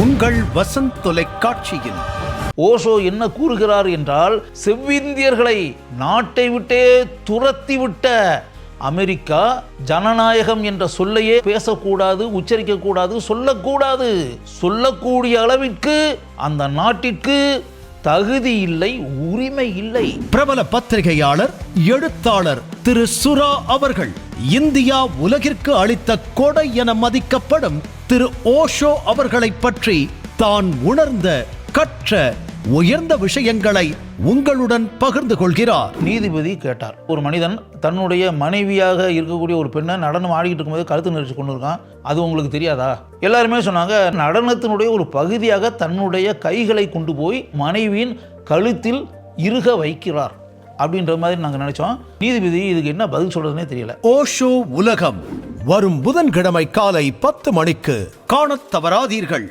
உங்கள் வசந்த் தொலைக்காட்சியில். ஓஷோ என்ன கூறுகிறார் என்றால் செவ்விந்தியர்களை நாட்டை விட்டே துரத்திவிட்ட அமெரிக்கா ஜனநாயகம் என்ற சொல்லையே பேசக்கூடாது உச்சரிக்கக்கூடாது சொல்லக்கூடாது. சொல்லக்கூடிய அளவிற்கு அந்த நாட்டிற்கு தகுதி இல்லை உரிமை இல்லை. பிரபல பத்திரிகையாளர் எழுத்தாளர் திரு சுரா அவர்கள் இந்தியா உலகிற்கு அளித்த கொடை என மதிக்கப்படும் திரு ஓஷோ அவர்களைப் பற்றி தான் உணர்ந்த கற்ற உயர்ந்த விஷயங்களை உங்களுடன் பகிர்ந்து கொள்கிறார். நீதிபதி கேட்டார். ஒரு மனிதன் தன்னுடைய மனைவியாக இருக்கக்கூடிய ஒரு பெண்ணை நடனம் ஆடிக்கிட்டு இருக்கும்போது கழுத்து நெரிச்சு கொண்டு இருக்கான். அது உங்களுக்கு தெரியாதா? எல்லாருமே சொன்னாங்க நடனத்தினுடைய ஒரு பகுதியாக தன்னுடைய கைகளை கொண்டு போய் மனைவியின் கழுத்தில் இறுக வைக்கிறார் அப்படின்ற மாதிரி நாங்கள் நினைச்சோம். நீதிபதி இதுக்கு என்ன பதில் சொல்றதுனே தெரியல. ஓஷோ உலகம். வரும் புதன்கிழமை காலை பத்து மணிக்கு. காணத் தவறாதீர்கள்.